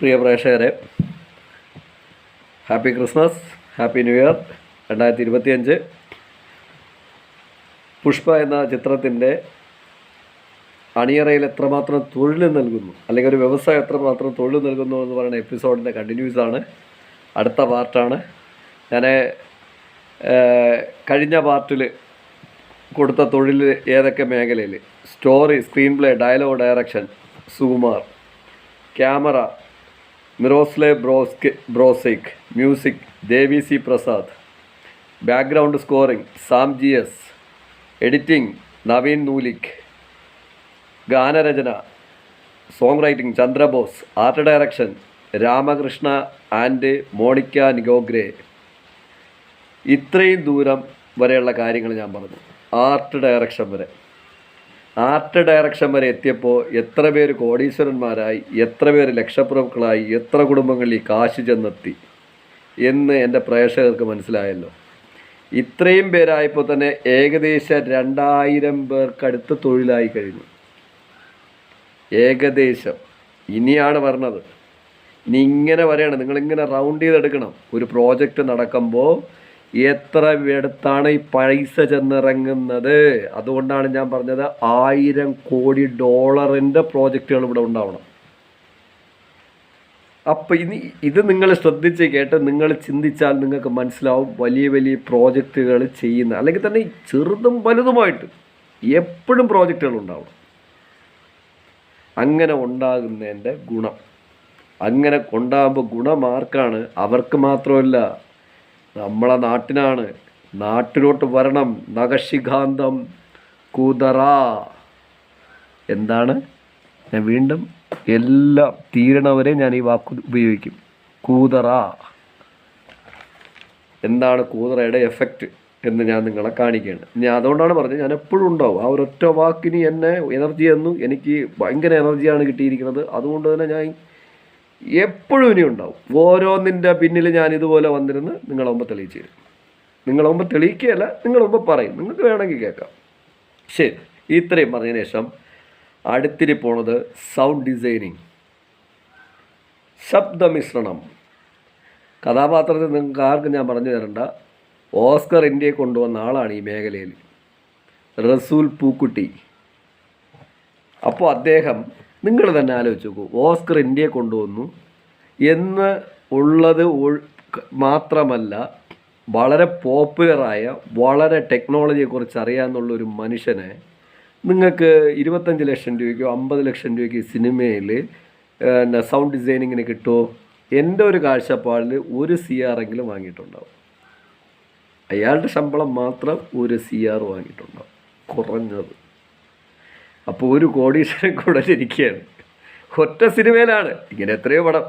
പ്രിയ പ്രേക്ഷകരെ happy Christmas happy new year രണ്ടായിരത്തി ഇരുപത്തിയഞ്ച് പുഷ്പ എന്ന ചിത്രത്തിന്റെ അണിയറയിൽ എത്രമാത്രം തൊഴിൽ നൽകുന്നു അല്ലെങ്കിൽ ഒരു വ്യവസായം എത്രമാത്രം തൊഴിൽ നൽകുന്നു എന്ന് പറയുന്ന എപ്പിസോഡിന്റെ കണ്ടിന്യൂസ് ആണ് അടുത്ത പാർട്ടാണ്. ഞാൻ കഴിഞ്ഞ പാർട്ടിൽ കൊടുത്ത തൊഴിൽ ഏതൊക്കെ മേഖലയിൽ? Story screenplay dialogue direction Sukumar camera Miroslaw Brozek Brozek music Devi Sri Prasad. Background scoring Sam G S. Editing Naveen Nooli. ഗാനരചന song writing Chandrabose. Art direction Ramakrishna and Monika Nigotre. ഇത്രയും ദൂരം വരെയുള്ള കാര്യങ്ങൾ ഞാൻ പറഞ്ഞു. ആർട്ട് ഡയറക്ഷൻ വരെ. Art direction വരെ എത്തിയപ്പോൾ എത്ര പേര് കോടീശ്വരന്മാരായി എത്ര പേര് ലക്ഷപ്രഭുക്കളായി എത്ര കുടുംബങ്ങളിൽ കാശ് ചെന്നെത്തി എന്ന് എന്റെ പ്രേക്ഷകർക്ക് മനസ്സിലായല്ലോ. ഇത്രയും പേരായപ്പോൾ തന്നെ ഏകദേശം രണ്ടായിരം പേർക്കടുത്ത് തൊഴിലായി കഴിഞ്ഞു. ഏകദേശം. ഇനിയാണ് പറഞ്ഞത് ഇനി ഇങ്ങനെ വരെയാണ് നിങ്ങളിങ്ങനെ റൗണ്ട് ചെയ്തെടുക്കണം. ഒരു പ്രോജക്റ്റ് നടക്കുമ്പോൾ എത്ര അടുത്താണ് ഈ പൈസ ചെന്നിറങ്ങുന്നത്? അതുകൊണ്ടാണ് ഞാൻ പറഞ്ഞത് ആയിരം കോടി ഡോളറിന്റെ പ്രോജക്റ്റുകൾ ഇവിടെ ഉണ്ടാവണം. അപ്പോൾ ഇനി ഇത് നിങ്ങൾ ശ്രദ്ധിച്ച് കേട്ട് നിങ്ങൾ ചിന്തിച്ചാൽ നിങ്ങൾക്ക് മനസ്സിലാവും വലിയ വലിയ പ്രോജക്റ്റുകൾ ചെയ്യുന്ന അല്ലെങ്കിൽ തന്നെ ചെറുതും വലുതുമായിട്ട് എപ്പോഴും പ്രോജക്റ്റുകൾ ഉണ്ടാവണം. അങ്ങനെ ഉണ്ടാകുന്നതിന്റെ ഗുണം. അങ്ങനെ കൊണ്ടാകുമ്പോൾ ഗുണം ആർക്കാണ്? അവർക്ക് മാത്രമല്ല നമ്മളെ നാട്ടിനാണ്. നാട്ടിലോട്ട് വരണം. നഖശിഖാന്തം കുതറ. എന്താണ്? ഞാൻ വീണ്ടും എല്ലാം തീരണവരെ ഞാൻ ഈ വാക്ക് ഉപയോഗിക്കും. കൂതറ. എന്താണ് കൂതറയുടെ എഫക്റ്റ് എന്ന് ഞാൻ നിങ്ങളെ കാണിക്കുകയാണ്. ഞാൻ അതുകൊണ്ടാണ് പറഞ്ഞത് ഞാൻ എപ്പോഴും ഉണ്ടാവും. ആ ഒരൊറ്റ വാക്കിന് എന്നെ എനർജി തന്നു എനിക്ക് ഭയങ്കര എനർജിയാണ് കിട്ടിയിരിക്കുന്നത്. അതുകൊണ്ട് തന്നെ ഞാൻ എപ്പോഴും ഇനി ഉണ്ടാവും. ഓരോന്നിന്റെ പിന്നിൽ ഞാൻ ഇതുപോലെ വന്നിരുന്ന് നിങ്ങളെ മുമ്പ് തെളിയിച്ചു തരും. നിങ്ങളെ മുമ്പ് തെളിയിക്കുകയല്ല നിങ്ങളെ മുമ്പ് പറയും. നിങ്ങൾക്ക് വേണമെങ്കിൽ കേൾക്കാം. ശരി ഇത്രയും പറഞ്ഞതിന് ശേഷം അടുത്തിരി പോണത് സൗണ്ട് ഡിസൈനിങ് ശബ്ദമിശ്രണം. കഥാപാത്രത്തിൽ നിങ്ങൾക്ക് ആർക്കും ഞാൻ പറഞ്ഞു തരണ്ട. ഓസ്കർ ഇന്ത്യയെ കൊണ്ടുവന്ന ആളാണ് ഈ മേഖലയിൽ. റസൂൽ പൂക്കുട്ടി. അപ്പോൾ അദ്ദേഹം നിങ്ങൾ തന്നെ ആലോചിച്ച് നോക്കൂ. ഓസ്കർ ഇന്ത്യയെ കൊണ്ടുവന്നു എന്ന് ഉള്ളത് മാത്രമല്ല വളരെ പോപ്പുലറായ വളരെ ടെക്നോളജിയെക്കുറിച്ച് അറിയാമെന്നുള്ള ഒരു മനുഷ്യനെ നിങ്ങൾക്ക് ഇരുപത്തഞ്ച് ലക്ഷം രൂപയ്ക്കോ അമ്പത് ലക്ഷം രൂപയ്ക്ക് സിനിമയിൽ പിന്നെ സൗണ്ട് ഡിസൈനിങ്ങിന് കിട്ടുമോ എന്റെ ഒരു കാഴ്ചപ്പാടിൽ ഒരു സി ആറെങ്കിലും വാങ്ങിയിട്ടുണ്ടാവും. അയാളുടെ ശമ്പളം മാത്രം ഒരു സി ആർ വാങ്ങിയിട്ടുണ്ടാവും. കുറഞ്ഞത്. അപ്പോൾ ഒരു കോടീശ്വരൻ കൂടെ ജനിക്കുകയാണ് ഒറ്റ സിനിമയിലാണ്. ഇങ്ങനെ എത്രയോ പടം.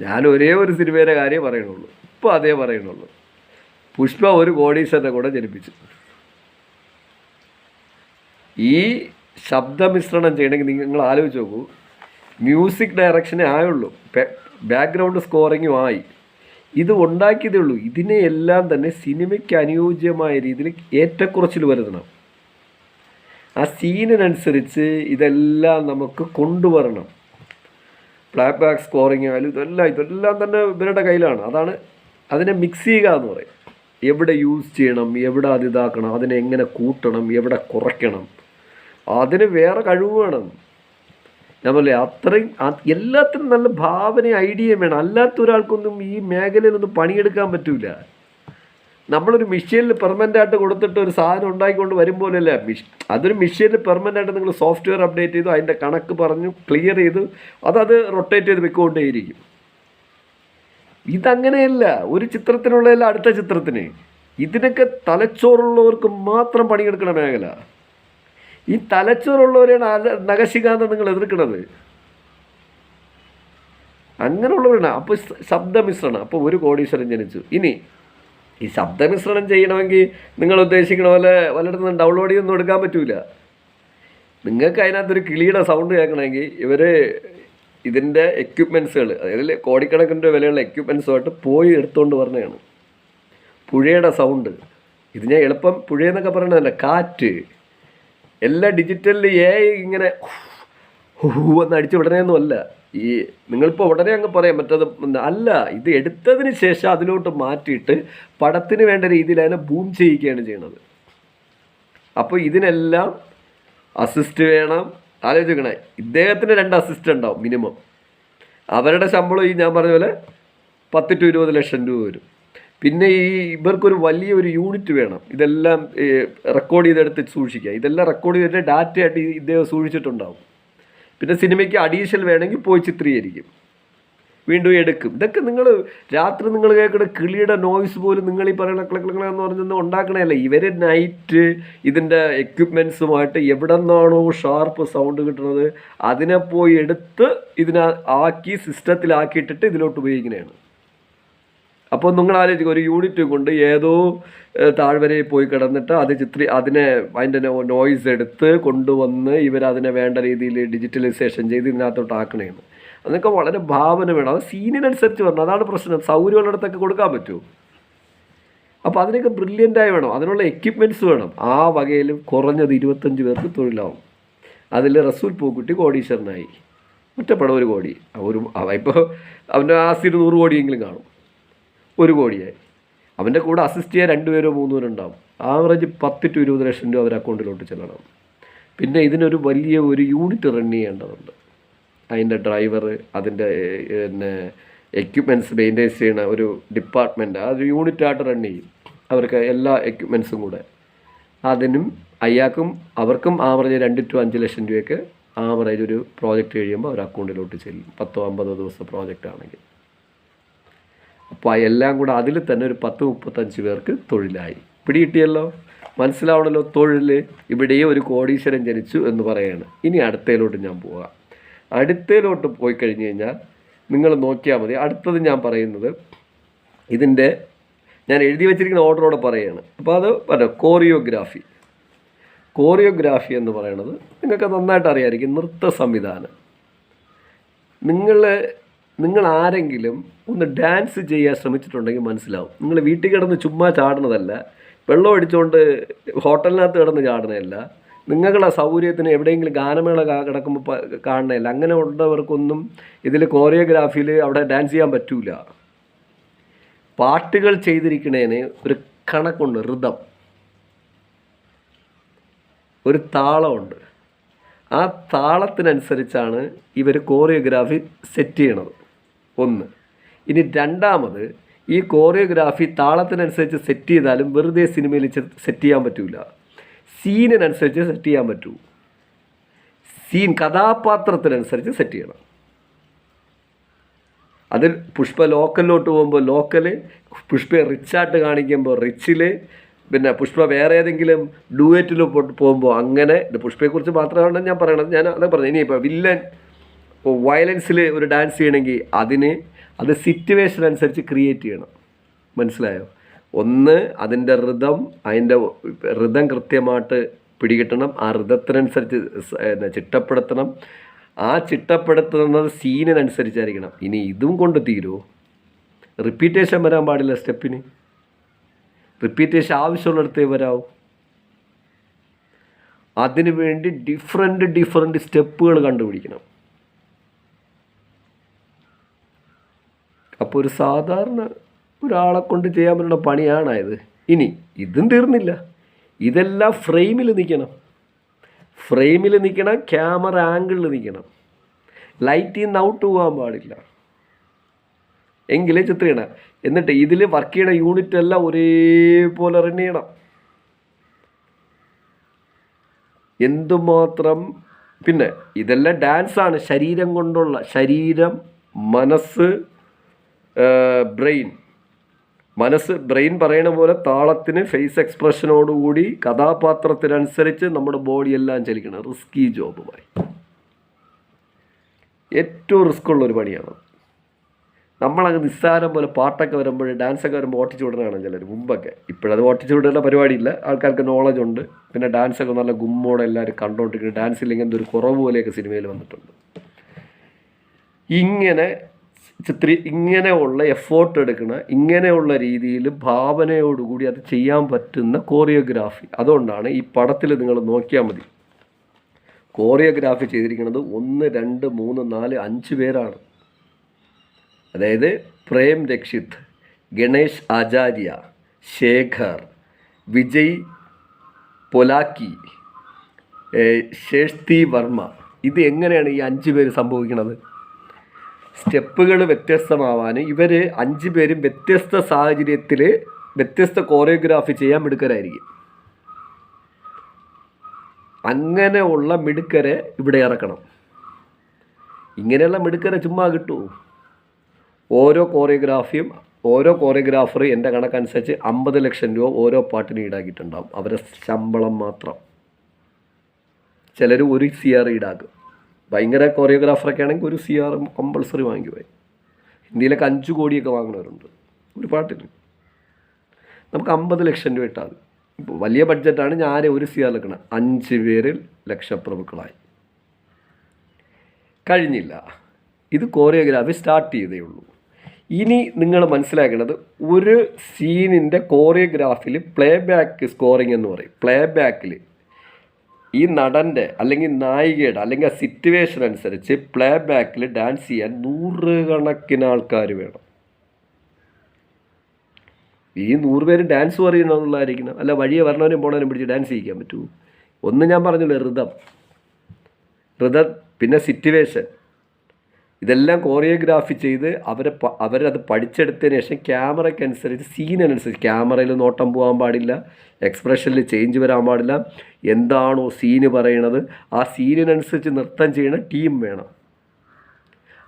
ഞാൻ ഒരേ ഒരു സിനിമയുടെ കാര്യം പറയണുള്ളൂ ഇപ്പോൾ അതേ പറയണുള്ളൂ പുഷ്പ ഒരു കോടീശ്വരനെ കൂടെ ജനിപ്പിച്ചു. ഈ ശബ്ദമിശ്രണം ചെയ്യണമെങ്കിൽ നിങ്ങൾ ആലോചിച്ച് നോക്കൂ. മ്യൂസിക് ഡയറക്ഷനേ ആയുള്ളൂ. ബാക്ക്ഗ്രൗണ്ട് സ്കോറിങ്ങും ആയി. ഇത് ഉണ്ടാക്കിയതേ ഉള്ളൂ. ഇതിനെയെല്ലാം തന്നെ സിനിമയ്ക്ക് അനുയോജ്യമായ രീതിയിൽ ഏറ്റക്കുറച്ചിൽ വരുത്തണം. ആ സീനിനനുസരിച്ച് ഇതെല്ലാം നമുക്ക് കൊണ്ടുവരണം. ഫ്ലാ ബാക്ക് സ്കോറിങ് ആയാലും ഇതെല്ലാം ഇതെല്ലാം തന്നെ ഇവരുടെ കയ്യിലാണ്. അതാണ് അതിനെ മിക്സ് ചെയ്യുക എന്ന് പറയും. എവിടെ യൂസ് ചെയ്യണം എവിടെ അത് ഇതാക്കണം അതിനെ എങ്ങനെ കൂട്ടണം എവിടെ കുറയ്ക്കണം. അതിന് വേറെ കഴിവ് വേണം. ഞാൻ അത്രയും എല്ലാത്തിനും നല്ല ഭാവനയും ഐഡിയയും വേണം. അല്ലാത്ത ഒരാൾക്കൊന്നും ഈ മേഖലയിലൊന്നും പണിയെടുക്കാൻ പറ്റൂല. നമ്മളൊരു മെഷീനിൽ പെർമനന്റ് ആയിട്ട് കൊടുത്തിട്ട് ഒരു സാധനം ഉണ്ടാക്കിക്കൊണ്ട് വരുമ്പോലല്ലേ മിഷ് അതൊരു മെഷീനിൽ പെർമനന്റ് ആയിട്ട് നിങ്ങൾ സോഫ്റ്റ്വെയർ അപ്ഡേറ്റ് ചെയ്തു അതിന്റെ കണക്ക് പറഞ്ഞു ക്ലിയർ ചെയ്തു അതത് റൊട്ടേറ്റ് ചെയ്ത് വെക്കൊണ്ടേയിരിക്കും. ഇതങ്ങനെയല്ല. ഒരു ചിത്രത്തിനുള്ളതല്ല അടുത്ത ചിത്രത്തിന്. ഇതിനൊക്കെ തലച്ചോറുള്ളവർക്ക് മാത്രം പണിയെടുക്കണ മേഖല. ഈ തലച്ചോറുള്ളവരെയാണ് നഗശികാന്ത നിങ്ങൾ എതിർക്കണത്. അങ്ങനെയുള്ളവരാണ്. അപ്പോൾ ശബ്ദമിശ്രണം. അപ്പോൾ ഒരു കോടീശ്വരൻ ജനിച്ചു. ഇനി ഈ ശബ്ദമിശ്രണം ചെയ്യണമെങ്കിൽ നിങ്ങൾ ഉദ്ദേശിക്കണ പോലെ വല്ലയിടത്ത് നിന്ന് ഡൗൺലോഡ് ചെയ്തൊന്നും എടുക്കാൻ പറ്റൂല. നിങ്ങൾക്ക് അതിനകത്തൊരു കിളിയുടെ സൗണ്ട് കേൾക്കണമെങ്കിൽ ഇവർ ഇതിന്റെ എക്യുപ്മെൻസുകൾ അതായത് കോടിക്കണക്കിന്റെ വിലയുള്ള എക്യുപ്മെൻസുമായിട്ട് പോയി എടുത്തുകൊണ്ട് പറഞ്ഞതാണ് പുഴയുടെ സൗണ്ട് ഇത് ഞാൻ എളുപ്പം പുഴയെന്നൊക്കെ പറയണതല്ല കാറ്റ്. എല്ലാ ഡിജിറ്റലിൽ ഏ ഇങ്ങനെ ഹൂ അടിച്ച വിടണേന്നും അല്ല. ഈ നിങ്ങളിപ്പോൾ ഉടനെ അങ്ങ് പറയാം മറ്റത് അല്ല ഇത് എടുത്തതിന് ശേഷം അതിലോട്ട് മാറ്റിയിട്ട് പടത്തിന് വേണ്ട രീതിയിൽ അതിനെ ബൂം ചെയ്യിക്കുകയാണ് ചെയ്യണത്. അപ്പോൾ ഇതിനെല്ലാം അസിസ്റ്റ് വേണം. ആലോചിക്കണേ ഇദ്ദേഹത്തിന് രണ്ട് അസിസ്റ്റ് ഉണ്ടാവും മിനിമം അവരുടെ ശമ്പളം ഈ ഞാൻ പറഞ്ഞ പോലെ പത്ത് ടു ഇരുപത് ലക്ഷം രൂപ വരും. പിന്നെ ഈ ഇവർക്കൊരു വലിയ ഒരു യൂണിറ്റ് വേണം. ഇതെല്ലാം റെക്കോർഡ് ചെയ്തെടുത്ത് സൂക്ഷിക്കുക. ഇതെല്ലാം റെക്കോർഡ് ചെയ്തിട്ട് ഡാറ്റയായിട്ട് ഇദ്ദേഹം സൂക്ഷിച്ചിട്ടുണ്ടാവും. പിന്നെ സിനിമയ്ക്ക് അഡീഷണൽ വേണമെങ്കിൽ പോയി ചിത്രീകരിക്കും. വീണ്ടും എടുക്കും. ഇതൊക്കെ നിങ്ങൾ രാത്രി നിങ്ങൾ കേൾക്കുന്ന കിളിയുടെ നോയ്സ് പോലും നിങ്ങൾ ഈ പറയുന്ന ക്ലക്കള എന്ന് പറഞ്ഞൊന്നും ഉണ്ടാക്കണേല്ല ഇവർ നൈറ്റ് ഇതിന്റെ എക്യുപ്മെൻസുമായിട്ട് എവിടെ നിന്നാണോ ഷാർപ്പ് സൗണ്ട് കിട്ടുന്നത് അതിനെ പോയി എടുത്ത് ഇതിനെ ആക്കി സിസ്റ്റത്തിലാക്കിയിട്ടിട്ട് ഇതിലോട്ട് ഉപയോഗിക്കുന്നതാണ്. അപ്പോൾ നിങ്ങൾ ആലോചിക്കുക ഒരു യൂണിറ്റ് കൊണ്ട് ഏതോ താഴ്വരയിൽ പോയി കിടന്നിട്ട് അത് ചിത്രീ അതിനെ അതിന്റെ നോയിസ് എടുത്ത് കൊണ്ടുവന്ന് ഇവരതിനെ വേണ്ട രീതിയിൽ ഡിജിറ്റലൈസേഷൻ ചെയ്ത് ഇതിനകത്തോട്ട് ആക്കണേന്ന്. അതൊക്കെ വളരെ ഭാവന വേണം. അത് സീനിനനുസരിച്ച് വരണം. അതാണ് പ്രശ്നം. സൗകര്യമുള്ളിടത്തൊക്കെ കൊടുക്കാൻ പറ്റുമോ? അപ്പോൾ അതിനൊക്കെ ബ്രില്യന്റായി വേണം. അതിനുള്ള എക്യുപ്മെന്റ്സ് വേണം. ആ വകയിൽ കുറഞ്ഞത് ഇരുപത്തഞ്ച് പേർക്ക് തൊഴിലാവും. അതിൽ റസൂൽ പൂക്കുട്ടി കോടീശ്വരനായി. ഒറ്റപ്പടം ഒരു കോടി. ഒരു ഇപ്പോൾ അവന്റെ ആസ്തി നൂറ് കോടിയെങ്കിലും കാണും. ഒരു കോടിയായി. അവന്റെ കൂടെ അസിസ്റ്റ് ചെയ്യാൻ രണ്ട് പേരോ മൂന്ന് പേരോ ഉണ്ടാവും ആവറേജ് പത്ത് ടു ഇരുപത് ലക്ഷം രൂപ അവർ അക്കൗണ്ടിലോട്ട് ചെല്ലണം. പിന്നെ ഇതിനൊരു വലിയ ഒരു യൂണിറ്റ് റൺ ചെയ്യേണ്ടതുണ്ട്. അതിന്റെ ഡ്രൈവർ അതിന്റെ പിന്നെ എക്യുപ്മെന്റ്സ് മെയിന്റെയിൻ ചെയ്യുന്ന ഒരു ഡിപ്പാർട്ട്മെന്റ് അത് യൂണിറ്റായിട്ട് റൺ ചെയ്യും. അവർക്ക് എല്ലാ എക്യുപ്മെന്റ്സും കൂടെ. അതിനും അയാൾക്കും അവർക്കും ആവറേജ് രണ്ട് ടു അഞ്ച് ലക്ഷം രൂപയ്ക്ക് ആവറേജ് ഒരു പ്രോജക്റ്റ് കഴിയുമ്പോൾ അവർ അക്കൗണ്ടിലോട്ട് ചെല്ലും. പത്തോ അമ്പതോ ദിവസത്തെ പ്രോജക്റ്റ് ആണെങ്കിൽ. അപ്പോൾ എല്ലാം കൂടെ അതിൽ തന്നെ ഒരു പത്ത് മുപ്പത്തഞ്ച് പേർക്ക് തൊഴിലായി. പിടികിട്ടിയല്ലോ? മനസ്സിലാവണല്ലോ? തൊഴിൽ ഇവിടെയും ഒരു കോടീശ്വരൻ ജനിച്ചു എന്ന് പറയാണ്. ഇനി അടുത്തയിലോട്ട് ഞാൻ പോവാം. അടുത്തയിലോട്ട് പോയി കഴിഞ്ഞ് കഴിഞ്ഞാൽ നിങ്ങൾ നോക്കിയാൽ മതി. അടുത്തത് ഞാൻ പറയുന്നത് ഇതിന്റെ ഞാൻ എഴുതി വെച്ചിരിക്കുന്ന ഓർഡറോടെ പറയുകയാണ് അപ്പോൾ അത് പറഞ്ഞോ കോറിയോഗ്രാഫി. കോറിയോഗ്രാഫി എന്ന് പറയുന്നത് നിങ്ങൾക്ക് നന്നായിട്ട് അറിയാമായിരിക്കും നൃത്ത സംവിധാനം. നിങ്ങൾ നിങ്ങൾ ആരെങ്കിലും ഒന്ന് ഡാൻസ് ചെയ്യാൻ ശ്രമിച്ചിട്ടുണ്ടെങ്കിൽ മനസ്സിലാവും. നിങ്ങൾ വീട്ടിൽ കിടന്ന് ചുമ്മാ ചാടുന്നതല്ല. വെള്ളം അടിച്ചുകൊണ്ട് ഹോട്ടലിനകത്ത് കിടന്ന് ചാടുന്നതല്ല. നിങ്ങളുടെ സൗകര്യത്തിന് എവിടെയെങ്കിലും ഗാനമേള കിടക്കുമ്പോൾ കാണുന്നതല്ല. അങ്ങനെ ഉള്ളവർക്കൊന്നും ഇതിൽ കോറിയോഗ്രാഫിയിൽ അവിടെ ഡാൻസ് ചെയ്യാൻ പറ്റൂല. പാട്ടുകൾ ചെയ്തിരിക്കണേന് ഒരു കണക്കുണ്ട് ഋതം ഒരു താളമുണ്ട്. ആ താളത്തിനനുസരിച്ചാണ് ഇവർ കോറിയോഗ്രാഫി സെറ്റ് ചെയ്യണത്. ഒന്ന്. ഇനി രണ്ടാമത് ഈ കോറിയോഗ്രാഫി താളത്തിനനുസരിച്ച് സെറ്റ് ചെയ്താലും വെറുതെ സിനിമയിൽ സെറ്റ് ചെയ്യാൻ പറ്റില്ല സീനിനനുസരിച്ച് സെറ്റ് ചെയ്യാൻ പറ്റൂ. സീൻ കഥാപാത്രത്തിനനുസരിച്ച് സെറ്റ് ചെയ്യണം. അതിൽ പുഷ്പ ലോക്കലിലോട്ട് പോകുമ്പോൾ ലോക്കൽ പുഷ്പയെ റിച്ചായിട്ട് കാണിക്കുമ്പോൾ റിച്ചിൽ പിന്നെ പുഷ്പ വേറെ ഏതെങ്കിലും ഡുവേറ്റിൽ പോകുമ്പോൾ അങ്ങനെ. ഇത് പുഷ്പയെക്കുറിച്ച് മാത്രമാണ് ഞാൻ പറയണത്. ഞാൻ അത് പറഞ്ഞു ഇനിയിപ്പോൾ വില്ലൻ വയലൻസിൽ ഒരു ഡാൻസ് ചെയ്യണമെങ്കിൽ അതിന് അത് സിറ്റുവേഷൻ അനുസരിച്ച് ക്രിയേറ്റ് ചെയ്യണം. മനസ്സിലായോ? ഒന്ന് അതിന്റെ ഋതം അതിന്റെ ഋതം കൃത്യമായിട്ട് പിടികിട്ടണം. ആ ഋതത്തിനനുസരിച്ച് ചിട്ടപ്പെടുത്തണം. ആ ചിട്ടപ്പെടുത്തുന്നത് സീനിനനുസരിച്ചായിരിക്കണം ഇനി ഇതും കൊണ്ട് തീരുമോ റിപ്പീറ്റേഷൻ വരാൻ പാടില്ല സ്റ്റെപ്പിന് റിപ്പീറ്റേഷൻ ആവശ്യമുള്ളിടത്തേ വരാവൂ. അതിനു വേണ്ടി ഡിഫറെന്റ് ഡിഫറെന്റ് സ്റ്റെപ്പുകൾ കണ്ടുപിടിക്കണം. അപ്പോൾ ഒരു സാധാരണ ഒരാളെ കൊണ്ട് ചെയ്യാൻ പറ്റുന്ന പണിയാണായത്. ഇനി ഇതും തീർന്നില്ല. ഇതെല്ലാം ഫ്രെയിമിൽ നിൽക്കണം ഫ്രെയിമിൽ നിൽക്കണം ക്യാമറ ആംഗിളിൽ നിൽക്കണം ലൈറ്റിൽ നിന്ന് ഔട്ട് പോകാൻ പാടില്ല. എങ്കിലേ ചിത്രീണം എന്നിട്ട് ഇതിൽ വർക്ക് ചെയ്യണ യൂണിറ്റ് എല്ലാം ഒരേപോലെ റൺ ചെയ്യണം. എന്തുമാത്രം? പിന്നെ ഇതെല്ലാം ഡാൻസാണ് ശരീരം കൊണ്ടുള്ള ശരീരം മനസ്സ് ബ്രെയിൻ. മനസ്സ് ബ്രെയിൻ പറയണ പോലെ താളത്തിന് ഫേസ് എക്സ്പ്രഷനോടുകൂടി കഥാപാത്രത്തിനനുസരിച്ച് നമ്മുടെ ബോഡി എല്ലാം ചലിക്കണം. റിസ്കി ജോബുമായി. ഏറ്റവും റിസ്ക് ഉള്ള ഒരു പണിയാണ് നമ്മളങ്ങ് നിസ്സാരം പോലെ പാട്ടൊക്കെ വരുമ്പോൾ ഡാൻസൊക്കെ വരുമ്പോൾ ഓട്ടിച്ചു വിടണതാണ് ചിലർ മുമ്പൊക്കെ. ഇപ്പോഴത് ഓട്ടിച്ചു വിടേണ്ട പരിപാടിയില്ല. ആൾക്കാർക്ക് നോളജ് ഉണ്ട്. പിന്നെ ഡാൻസൊക്കെ നല്ല ഗുമ്മോടെ എല്ലാവരും കണ്ടുകൊണ്ടിരിക്കുന്നത് ഡാൻസിൽ ഇങ്ങനത്തെ ഒരു കുറവ് പോലെയൊക്കെ സിനിമയിൽ വന്നിട്ടുണ്ട്. ഇങ്ങനെ ചിത്രീ ഇങ്ങനെയുള്ള എഫേർട്ട് എടുക്കുന്ന ഇങ്ങനെയുള്ള രീതിയിൽ ഭാവനയോടുകൂടി അത് ചെയ്യാൻ പറ്റുന്ന കോറിയോഗ്രാഫി അതുകൊണ്ടാണ് ഈ പടത്തിൽ നിങ്ങൾ നോക്കിയാൽ മതി. കോറിയോഗ്രാഫി ചെയ്തിരിക്കുന്നത് ഒന്ന് രണ്ട് മൂന്ന് നാല് അഞ്ച് പേരാണ്. അതായത് പ്രേം രക്ഷിത് ഗണേഷ് ആചാര്യ ശേഖർ വിജയ് പൊലാക്കി ശേഷ്തി വർമ്മ. ഇത് എങ്ങനെയാണ് ഈ അഞ്ച് പേര് സംഭവിക്കുന്നത് സ്റ്റെപ്പുകൾ വ്യത്യസ്തമാവാൻ ഇവർ അഞ്ച് പേരും വ്യത്യസ്ത സാഹചര്യത്തിൽ വ്യത്യസ്ത കോറിയോഗ്രാഫി ചെയ്യാൻ മിടുക്കരായിരിക്കും. അങ്ങനെയുള്ള മിടുക്കരെ ഇവിടെ ഇറക്കണം. ഇങ്ങനെയുള്ള മിടുക്കരെ ചുമ്മാ കിട്ടൂ. ഓരോ കോറിയോഗ്രാഫിയും ഓരോ കോറിയോഗ്രാഫർ എന്റെ കണക്കനുസരിച്ച് അമ്പത് ലക്ഷം രൂപ ഓരോ പാട്ടിന് ഈടാക്കിയിട്ടുണ്ടാവും. അവരെ ശമ്പളം മാത്രം. ചിലർ ഒരു സി ഈടാക്കും. ഭയങ്കര കൊറിയോഗ്രാഫറൊക്കെ ആണെങ്കിൽ ഒരു സി ആർ കമ്പൾസറി വാങ്ങിക്കുപോയി ഇന്ത്യയിലൊക്കെ അഞ്ച് കോടിയൊക്കെ വാങ്ങുന്നവരുണ്ട്. ഒരു പാട്ടിന്. നമുക്ക് അമ്പത് ലക്ഷം രൂപ ഇട്ടാൽ വലിയ ബഡ്ജറ്റാണ് ഞാൻ ഒരു സി ആർ എടുക്കണം അഞ്ച് പേരിൽ ലക്ഷപ്രഭുക്കളായി. കഴിഞ്ഞില്ല. ഇത് കോറിയോഗ്രാഫി സ്റ്റാർട്ട് ചെയ്തേ ഉള്ളൂ. ഇനി നിങ്ങൾ മനസ്സിലാക്കേണ്ടത് ഒരു സീനിന്റെ കോറിയോഗ്രാഫിൽ പ്ലേ ബാക്ക് സ്കോറിംഗ് എന്ന് പറയും. പ്ലേ ബാക്കിൽ ഈ നടന്റെ അല്ലെങ്കിൽ നായികയുടെ അല്ലെങ്കിൽ ആ സിറ്റുവേഷൻ അനുസരിച്ച് പ്ലേ ബാക്കിൽ ഡാൻസ് ചെയ്യാൻ നൂറുകണക്കിന് ആൾക്കാർ വേണം. ഈ നൂറ് പേര് ഡാൻസ് പറയണമെന്നുള്ളതായിരിക്കണം അല്ല വഴിയെ വരണവനും പോണവനും പിടിച്ച് ഡാൻസ് ചെയ്യിക്കാൻ പറ്റുമോ ഒന്ന് ഞാൻ പറഞ്ഞല്ലോ ഋതം ഋതം പിന്നെ സിറ്റുവേഷൻ ഇതെല്ലാം കോറിയോഗ്രാഫി ചെയ്ത് അവരെ അവരത് പഠിച്ചെടുത്തതിന് ശേഷം ക്യാമറയ്ക്ക് അനുസരിച്ച് സീനിനനുസരിച്ച് ക്യാമറയിൽ നോട്ടം പോകാൻ പാടില്ല എക്സ്പ്രഷനിൽ ചേഞ്ച് വരാൻ പാടില്ല. എന്താണോ സീന് പറയണത് ആ സീനിനനുസരിച്ച് നൃത്തം ചെയ്യുന്ന ടീം വേണം.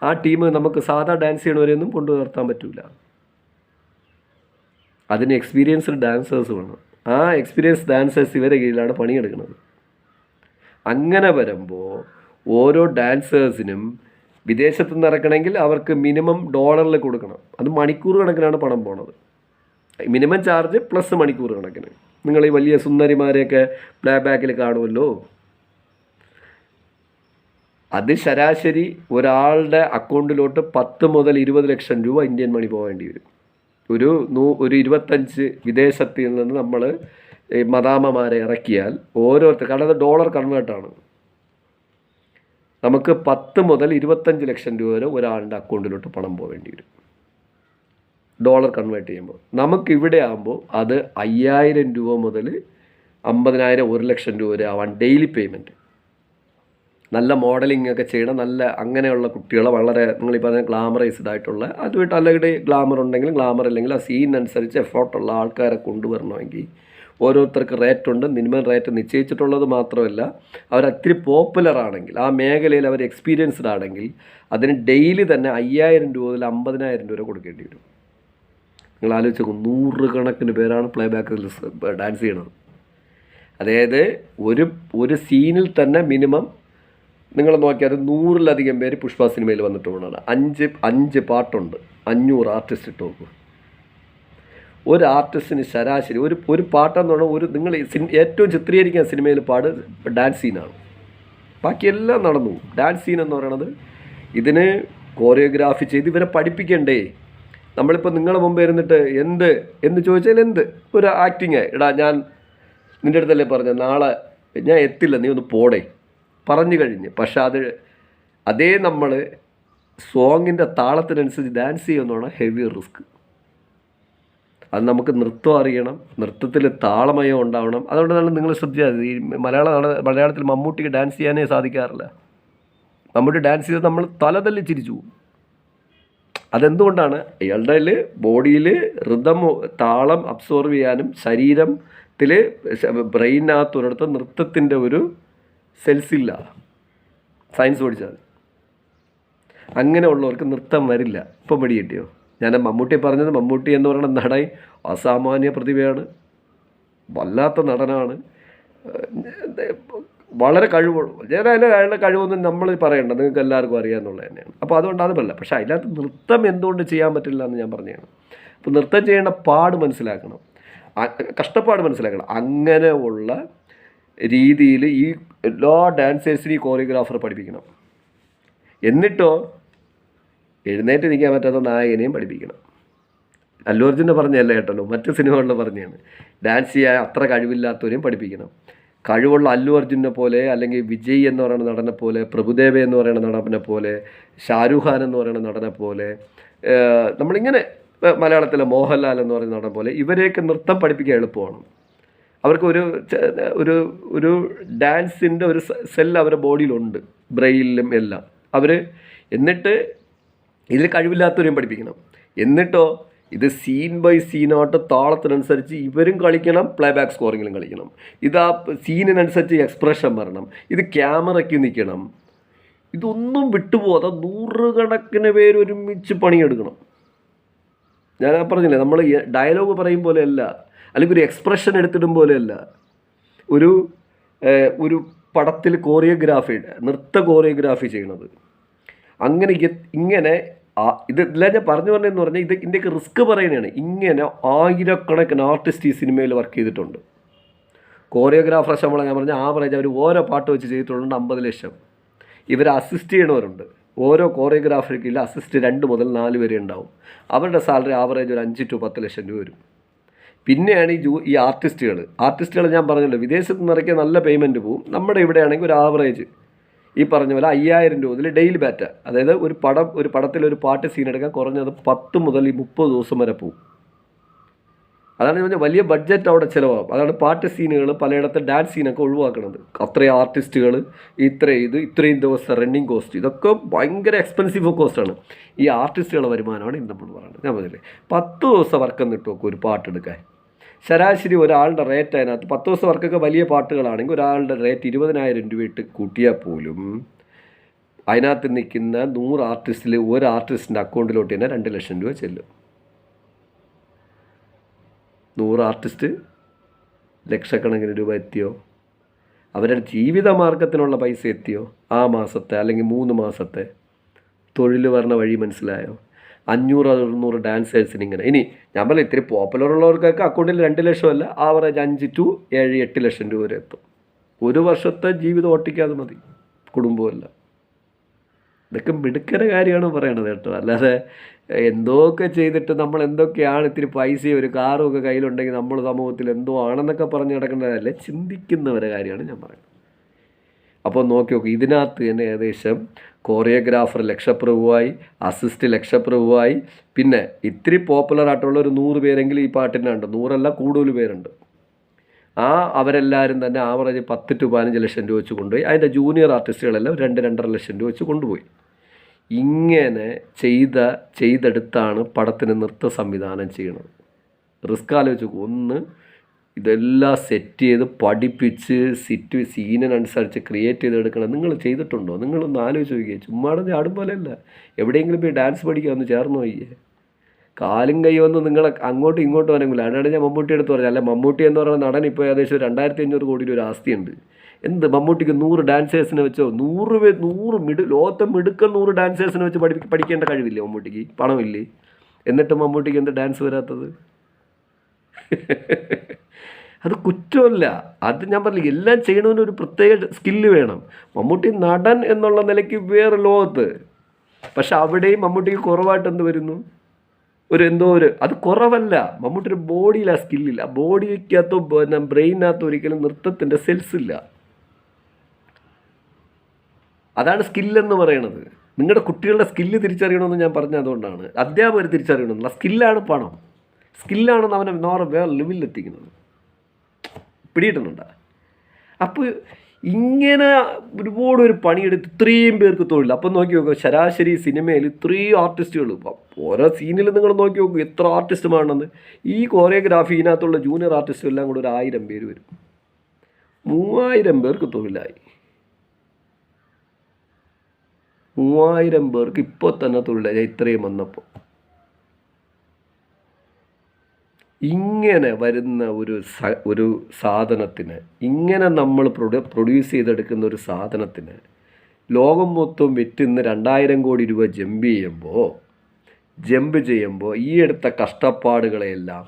ആ ടീം നമുക്ക് സാധാ ഡാൻസ് ചെയ്യണവരെയൊന്നും കൊണ്ടു നിർത്താൻ പറ്റില്ല അതിന് എക്സ്പീരിയൻസ്ഡ് ഡാൻസേഴ്സ് വേണം. ആ എക്സ്പീരിയൻസ് ഡാൻസേഴ്സ് ഇവരെ കീഴിലാണ് പണിയെടുക്കുന്നത് അങ്ങനെ വരുമ്പോൾ ഓരോ ഡാൻസേഴ്സിനും വിദേശത്ത് നിന്ന് ഇറക്കണമെങ്കിൽ അവർക്ക് മിനിമം ഡോളറിൽ കൊടുക്കണം. അത് മണിക്കൂർ കണക്കിനാണ് പണം പോണത്. മിനിമം ചാർജ് പ്ലസ് മണിക്കൂർ കണക്കിന്. നിങ്ങൾ ഈ വലിയ സുന്ദരിമാരെയൊക്കെ പ്ലേ ബാക്കിൽ കാണുമല്ലോ. അത് ശരാശരി ഒരാളുടെ അക്കൗണ്ടിലോട്ട് പത്ത് മുതൽ ഇരുപത് ലക്ഷം രൂപ ഇന്ത്യൻ മണി പോകേണ്ടി വരും. ഒരു നൂ ഒരു ഇരുപത്തഞ്ച് വിദേശത്തിൽ നിന്ന് നമ്മൾ മദാമമാരെ ഇറക്കിയാൽ ഓരോരുത്തർ കാരണം അത് ഡോളർ കൺവേർട്ടാണ് നമുക്ക് പത്ത് മുതൽ ഇരുപത്തഞ്ച് ലക്ഷം രൂപ വരെ ഒരാളുടെ അക്കൗണ്ടിലോട്ട് പണം പോകേണ്ടി വരും. ഡോളർ കൺവേർട്ട് ചെയ്യുമ്പോൾ. നമുക്ക് ഇവിടെ ആകുമ്പോൾ അത് അയ്യായിരം രൂപ മുതൽ അമ്പതിനായിരം ഒരു ലക്ഷം രൂപ വരെ ആവാൻ ഡെയിലി പേയ്മെന്റ് നല്ല മോഡലിംഗ് ഒക്കെ ചെയ്യണം. നല്ല അങ്ങനെയുള്ള കുട്ടികളെ വളരെ നിങ്ങൾ ഈ പറഞ്ഞ ഗ്ലാമറൈസ്ഡ് ആയിട്ടുള്ള അതുമായിട്ട് അല്ലെങ്കിൽ ഗ്ലാമർ ഉണ്ടെങ്കിലും ഗ്ലാമർ അല്ലെങ്കിൽ ആ സീനനുസരിച്ച് എഫോർട്ടുള്ള ആൾക്കാരെ കൊണ്ടുവരണമെങ്കിൽ ഓരോരുത്തർക്ക് റേറ്റ് ഉണ്ട് മിനിമം റേറ്റ് നിശ്ചയിച്ചിട്ടുള്ളത് മാത്രമല്ല അവർ ഒത്തിരി പോപ്പുലർ ആണെങ്കിൽ ആ മേഖലയിൽ അവർ എക്സ്പീരിയൻസ്ഡ് ആണെങ്കിൽ അതിന് ഡെയിലി തന്നെ അയ്യായിരം രൂപ മുതൽ അമ്പതിനായിരം രൂപ കൊടുക്കേണ്ടി വരും. നിങ്ങൾ ആലോചിച്ച് നോക്കും നൂറുകണക്കിന് പേരാണ് പ്ലേ ബാക്കിൽ ഡാൻസ് ചെയ്യണത്. അതായത് ഒരു ഒരു സീനിൽ തന്നെ മിനിമം നിങ്ങൾ നോക്കിയാൽ നൂറിലധികം പേര് പുഷ്പ സിനിമയിൽ വന്നിട്ട് പോകണം അഞ്ച് അഞ്ച് പാട്ടുണ്ട്. അഞ്ഞൂറ് ആർട്ടിസ്റ്റ് ഇട്ട് നോക്കും. ഒരു ആർട്ടിസ്റ്റിന് ശരാശരി ഒരു ഒരു പാട്ടെന്ന് പറഞ്ഞാൽ ഒരു നിങ്ങൾ ഏറ്റവും ചിത്രീകരിക്കാൻ സിനിമയിൽ പാട് ഡാൻസ് സീനാണ് ബാക്കിയെല്ലാം നടന്നു. ഡാൻസ് സീൻ എന്ന് പറയണത് ഇതിന് കോറിയോഗ്രാഫി ചെയ്ത് ഇവരെ പഠിപ്പിക്കണ്ടേ? നമ്മളിപ്പോൾ നിങ്ങളെ മുമ്പ് ഇരുന്നിട്ട് എന്ത് എന്ന് ചോദിച്ചാൽ എന്ത്? ഒരു ആക്ടിങ് എടാ ഞാൻ നിന്റെ അടുത്തല്ലേ പറഞ്ഞ നാളെ ഞാൻ എത്തില്ല നീ ഒന്ന് പോടേ. പറഞ്ഞു കഴിഞ്ഞ്. പക്ഷെ അത് അതേ നമ്മൾ സോങ്ങിന്റെ താളത്തിനനുസരിച്ച് ഡാൻസ് ചെയ്യുന്നതാണ് ഹെവി റിസ്ക് അത് നമുക്ക് നൃത്തം അറിയണം നൃത്തത്തിൽ താളമയം ഉണ്ടാവണം. അതുകൊണ്ടാണ് നിങ്ങൾ ശ്രദ്ധിച്ചാൽ. ഈ മലയാള മലയാളത്തിൽ മമ്മൂട്ടിക്ക് ഡാൻസ് ചെയ്യാനേ സാധിക്കാറില്ല. മമ്മൂട്ടി ഡാൻസ് ചെയ്ത് നമ്മൾ തലതല്ലി ചിരിച്ചു പോകും. അതെന്തുകൊണ്ടാണ്? അയാളുടെ ബോഡിയിൽ ഋതം താളം അബ്സോർവ് ചെയ്യാനും ശരീരത്തിൽ ബ്രെയിനകത്തൊരിടത്ത് നൃത്തത്തിന്റെ ഒരു സെൽസ് ഇല്ല. സയൻസ് പഠിച്ചാൽ അങ്ങനെ ഉള്ളവർക്ക് നൃത്തം വരില്ല. ഇപ്പം പിടി കിട്ടിയോ ഞാൻ മമ്മൂട്ടി പറഞ്ഞത് മമ്മൂട്ടി എന്ന് പറയുന്ന നടൻ അസാമാന്യ പ്രതിഭയാണ്. വല്ലാത്ത നടനാണ്. വളരെ കഴിവുള്ള ഞാൻ അതിന്റെ അയാളുടെ കഴിവൊന്നും നമ്മൾ പറയണ്ട നിങ്ങൾക്ക് എല്ലാവർക്കും അറിയാമെന്നുള്ളത് തന്നെയാണ്. അപ്പോൾ അതുകൊണ്ട് അതുമല്ല പക്ഷേ അതിനകത്ത് നൃത്തം എന്തുകൊണ്ട് ചെയ്യാൻ പറ്റില്ല എന്ന് ഞാൻ പറഞ്ഞതാണ്. അപ്പോൾ നൃത്തം ചെയ്യേണ്ട പാട് മനസ്സിലാക്കണം. കഷ്ടപ്പാട് മനസ്സിലാക്കണം. അങ്ങനെ ഉള്ള രീതിയിൽ ഈ എല്ലാ ഡാൻസേഴ്സിനെയും കോറിയോഗ്രാഫർ പഠിപ്പിക്കണം. എന്നിട്ടോ എഴുന്നേറ്റ് നിൽക്കാൻ പറ്റാത്ത നായകനെയും പഠിപ്പിക്കണം. അല്ലു അർജുന്റെ പറഞ്ഞല്ല കേട്ടല്ലോ? മറ്റു സിനിമകളിൽ പറഞ്ഞാണ് ഡാൻസ് ചെയ്യാൻ അത്ര കഴിവില്ലാത്തവരെയും പഠിപ്പിക്കണം. കഴിവുള്ള അല്ലു അർജുനെ പോലെ അല്ലെങ്കിൽ വിജയ് എന്ന് പറയുന്ന നടനെ പോലെ പ്രഭുദേവ എന്ന് പറയുന്ന നടനെ പോലെ ഷാരൂഖ് ഖാൻ എന്ന് പറയുന്ന നടനെ പോലെ നമ്മളിങ്ങനെ മലയാളത്തിലെ മോഹൻലാൽ എന്ന് പറയുന്ന നടൻ പോലെ ഇവരെയൊക്കെ നൃത്തം പഠിപ്പിക്കാൻ എളുപ്പമാണ്. അവർക്ക് ഒരു ഒരു ഒരു ഡാൻസിന്റെ ഒരു സെൽ അവരുടെ ബോഡിയിലുണ്ട്. ബ്രെയിനിലും എല്ലാം. അവർ എന്നിട്ട് ഇതിൽ കഴിവില്ലാത്തവരെയും പഠിപ്പിക്കണം. എന്നിട്ടോ ഇത് സീൻ ബൈ സീനോട്ട് താളത്തിനനുസരിച്ച് ഇവരും കളിക്കണം പ്ലേ ബാക്ക് സ്കോറിങ്ങിലും കളിക്കണം. ഇത് ആ സീനിനനുസരിച്ച് എക്സ്പ്രഷൻ വരണം. ഇത് ക്യാമറയ്ക്ക് നിൽക്കണം. ഇതൊന്നും വിട്ടുപോകാതെ നൂറുകണക്കിന് പേര് ഒരുമിച്ച് പണിയെടുക്കണം. ഞാൻ പറഞ്ഞില്ലേ നമ്മൾ ഡയലോഗ് പറയും പോലെയല്ല അല്ലെങ്കിൽ ഒരു എക്സ്പ്രഷൻ എടുത്തിടും പോലെയല്ല. ഒരു ഒരു പടത്തിൽ കോറിയോഗ്രാഫി നൃത്ത കോറിയോഗ്രാഫി ചെയ്യണത്. അങ്ങനെ ഇങ്ങനെ ആ- ഇത് എല്ലാം ഞാൻ പറഞ്ഞു പറഞ്ഞതെന്ന് പറഞ്ഞാൽ ഇത് ഇതിന്റെയൊക്കെ റിസ്ക് പറയുന്നതാണ്. ഇങ്ങനെ ആയിരക്കണക്കിന് ആർട്ടിസ്റ്റ് ഈ സിനിമയിൽ വർക്ക് ചെയ്തിട്ടുണ്ട്. കോറിയോഗ്രാഫർ ശമ്പളം ഞാൻ പറഞ്ഞാൽ ആവറേജ് അവർ ഓരോ പാട്ട് വെച്ച് ചെയ്തിട്ടുണ്ട് അമ്പത് ലക്ഷം. ഇവർ അസിസ്റ്റ് ചെയ്യണവരുണ്ട്. ഓരോ കോറിയോഗ്രാഫർക്കില്ല അസിസ്റ്റ് രണ്ട് മുതൽ നാല് വരെ ഉണ്ടാവും. അവരുടെ സാലറി ആവറേജ് ഒരു അഞ്ച് ടു പത്ത് ലക്ഷം രൂപ വരും. പിന്നെയാണ് ഈ ജൂ ഈ ആർട്ടിസ്റ്റുകൾ ആർട്ടിസ്റ്റുകൾ ഞാൻ പറഞ്ഞല്ലോ വിദേശത്ത് നിറയ്ക്ക് നല്ല പേയ്മെന്റ് പോവും. നമ്മുടെ ഇവിടെയാണെങ്കിൽ ഒരു ആവറേജ് ഈ പറഞ്ഞ പോലെ അയ്യായിരം രൂപ മുതൽ ഡെയിലി ബാറ്റ അതായത് ഒരു പടം ഒരു പടത്തിൽ ഒരു പാട്ട് സീൻ എടുക്കാൻ കുറഞ്ഞത് പത്ത് മുതൽ ഈ മുപ്പത് ദിവസം വരെ പോവും. അതാണ് പറഞ്ഞാൽ വലിയ ബഡ്ജറ്റ് അവിടെ ചിലവാകും. അതാണ് പാട്ട് സീനുകൾ പലയിടത്തെ ഡാൻസ് സീനൊക്കെ ഒഴിവാക്കുന്നത്. അത്രയും ആർട്ടിസ്റ്റുകൾ ഇത്ര ഇത് ഇത്രയും ദിവസം റണ്ണിങ് കോസ്റ്റ് ഇതൊക്കെ ഭയങ്കര എക്സ്പെൻസീവ് കോസ്റ്റാണ് ഈ ആർട്ടിസ്റ്റുകളുടെ വരുമാനമാണ് ഇന്ന് നമ്മൾ പറയുന്നത്. ഞാൻ പറഞ്ഞില്ലേ പത്ത് ദിവസം വർക്ക് നോക്കും ഒരു പാട്ടെടുക്കാൻ ശരാശരി ഒരാളുടെ റേറ്റ് അതിനകത്ത് പത്ത് ദിവസം വർക്കൊക്കെ വലിയ പാട്ടുകളാണെങ്കിൽ ഒരാളുടെ റേറ്റ് ഇരുപതിനായിരം രൂപ ഇട്ട് കൂട്ടിയാൽ പോലും അതിനകത്ത് നിൽക്കുന്ന നൂറ് ആർട്ടിസ്റ്റിൽ ഒരു ആർട്ടിസ്റ്റിന്റെ അക്കൗണ്ടിലോട്ട് തന്നെ രണ്ട് ലക്ഷം രൂപ ചെല്ലും. നൂറ് ആർട്ടിസ്റ്റ് ലക്ഷക്കണക്കിന് രൂപ എത്തിയോ? അവരുടെ ജീവിത മാർഗത്തിനുള്ള പൈസ എത്തിയോ? ആ മാസത്തെ അല്ലെങ്കിൽ മൂന്ന് മാസത്തെ തൊഴിൽ വരണ വഴി മനസ്സിലായോ? അഞ്ഞൂറ് അറുന്നൂറ് ഡാൻസേഴ്സിന് ഇങ്ങനെ ഇനി ഞാൻ പറഞ്ഞ ഇത്തിരി പോപ്പുലർ ഉള്ളവർക്കൊക്കെ അക്കൗണ്ടിൽ രണ്ട് ലക്ഷമല്ല ആവറേജ് അഞ്ച് ടു ഏഴ് എട്ട് ലക്ഷം രൂപ വരെ എത്തും. ഒരു വർഷത്തെ ജീവിതം ഓട്ടിക്കാതെ മതി കുടുംബമല്ല. ഇതൊക്കെ മിടുക്കര കാര്യമാണ് പറയണത് കേട്ടോ. അല്ലാതെ എന്തൊക്കെ ചെയ്തിട്ട് നമ്മൾ എന്തൊക്കെയാണ് ഇത്തിരി പൈസയും ഒരു കാറും ഒക്കെ കയ്യിലുണ്ടെങ്കിൽ നമ്മൾ സമൂഹത്തിൽ എന്തോ ആണെന്നൊക്കെ പറഞ്ഞ് നടക്കേണ്ടതല്ല ചിന്തിക്കുന്നവരെ കാര്യമാണ് ഞാൻ പറയുന്നത്. അപ്പോൾ നോക്കി നോക്കി ഇതിനകത്ത് തന്നെ ഏകദേശം കോറിയോഗ്രാഫർ ലക്ഷപ്രഭുവായി അസിസ്റ്റ് ലക്ഷപ്രഭുവായി പിന്നെ ഇത്തിരി പോപ്പുലർ ആയിട്ടുള്ള ഒരു നൂറ് പേരെങ്കിലും ഈ പാട്ടിനുണ്ട്. നൂറല്ല കൂടുതൽ പേരുണ്ട്. ആ അവരെല്ലാവരും തന്നെ ആവറേജ് പത്ത് ടു പതിനഞ്ച് ലക്ഷം രൂപ വെച്ച് കൊണ്ടുപോയി. അതിന്റെ ജൂനിയർ ആർട്ടിസ്റ്റുകളെല്ലാം രണ്ട് രണ്ടര ലക്ഷം രൂപ വെച്ച് കൊണ്ടുപോയി. ഇങ്ങനെ ചെയ്ത ചെയ്തെടുത്താണ് പടത്തിന് നൃത്ത സംവിധാനം ചെയ്യണത്. റിസ്ക് ആലോചിച്ച്. ഒന്ന് ഇതെല്ലാം സെറ്റ് ചെയ്ത് പഠിപ്പിച്ച് സിറ്റ് സീനിനനുസരിച്ച് ക്രിയേറ്റ് ചെയ്തെടുക്കണം. നിങ്ങൾ ചെയ്തിട്ടുണ്ടോ? നിങ്ങളൊന്ന് ആലോചിച്ച് നോക്കിയേ. ചുമ്മാടെ ചാടും പോലെയല്ല എവിടെയെങ്കിലും പോയി ഡാൻസ് പഠിക്കാൻ ഒന്ന് ചേർന്ന് പോയിയേ കാലും കൈ വന്ന് നിങ്ങളെ അങ്ങോട്ടും ഇങ്ങോട്ടും വരെങ്കിലും അതാണ് ഞാൻ മമ്മൂട്ടി എടുത്ത് പറഞ്ഞു അല്ല മമ്മൂട്ടി എന്ന് പറയുന്ന നടൻ ഇപ്പോൾ ഏകദേശം രണ്ടായിരത്തി അഞ്ഞൂറ് കോടി ഒരു ആസ്തിയുണ്ട്. എന്ത് മമ്മൂട്ടിക്ക് നൂറ് ഡാൻസേഴ്സിനെ വെച്ചോ? നൂറ് പേ നൂറ് മിടു ലോകത്തെ മിടുക്കം നൂറ് ഡാൻസേഴ്സിനെ വെച്ച് പഠി പഠിക്കേണ്ട കഴിവില്ലേ മമ്മൂട്ടിക്ക്? പണമില്ലേ? എന്നിട്ട് മമ്മൂട്ടിക്ക് എന്ത് ഡാൻസ് വരാത്തത്? അത് കുറ്റമല്ല. അത് ഞാൻ പറഞ്ഞില്ല എല്ലാം ചെയ്യണമെന്ന് ഒരു പ്രത്യേക സ്കില്ല് വേണം. മമ്മൂട്ടി നടൻ എന്നുള്ള നിലയ്ക്ക് വേറെ ലോകത്ത്. പക്ഷെ അവിടെയും മമ്മൂട്ടിക്ക് കുറവായിട്ട് എന്ത് വരുന്നു? ഒരു എന്തോ ഒരു അത് കുറവല്ല. മമ്മൂട്ടി ഒരു ബോഡിയിൽ ആ സ്കില്ലില്ല ബോഡിക്കകത്തോ പിന്നെ ബ്രെയിനകത്തോ ഒരിക്കലും നൃത്തത്തിന്റെ സെൽസ് ഇല്ല. അതാണ് സ്കില്ലെന്ന് പറയണത്. നിങ്ങളുടെ കുട്ടികളുടെ സ്കില്ല് തിരിച്ചറിയണമെന്ന് ഞാൻ പറഞ്ഞതുകൊണ്ടാണ് അധ്യാപകർ തിരിച്ചറിയണമെന്നില്ല. സ്കില്ലാണ് പണം. സ്കില്ലാണെന്ന് അവനെ നോറെ വേറെ ലെവലിലെത്തിക്കുന്നത് പിടിയിട്ടുന്നുണ്ടോ അപ്പോൾ ഇങ്ങനെ ഒരുപാട് ഒരു പണിയെടുത്ത് ഇത്രയും പേർക്ക് തൊഴിൽ. അപ്പം നോക്കി നോക്കുക ശരാശരി സിനിമയിൽ ഇത്രയും ആർട്ടിസ്റ്റുകൾ ഓരോ സീനിൽ നിങ്ങൾ നോക്കി നോക്കുക എത്ര ആർട്ടിസ്റ്റുമാണെന്ന് ഈ കോറിയോഗ്രാഫി ഇതിനകത്തുള്ള ജൂനിയർ ആർട്ടിസ്റ്റും എല്ലാം കൂടെ ഒരു ആയിരം പേര് വരും. മൂവായിരം പേർക്ക് തൊഴിലായി. മൂവായിരം പേർക്ക് ഇപ്പോൾ തന്നെ തൊഴിലായി. ഇത്രയും വന്നപ്പോൾ ഇങ്ങനെ വരുന്ന ഒരു ഒരു സാധനത്തിന് ഇങ്ങനെ നമ്മൾ പ്രൊഡ്യൂ പ്രൊഡ്യൂസ് ചെയ്തെടുക്കുന്ന ഒരു സാധനത്തിന് ലോകം മൊത്തം വിറ്റ് വിറ്റുന്ന രണ്ടായിരം കോടി രൂപ ജമ്പ് ചെയ്യുമ്പോൾ ജമ്പ് ചെയ്യുമ്പോൾ ഈ എടുത്ത കഷ്ടപ്പാടുകളെല്ലാം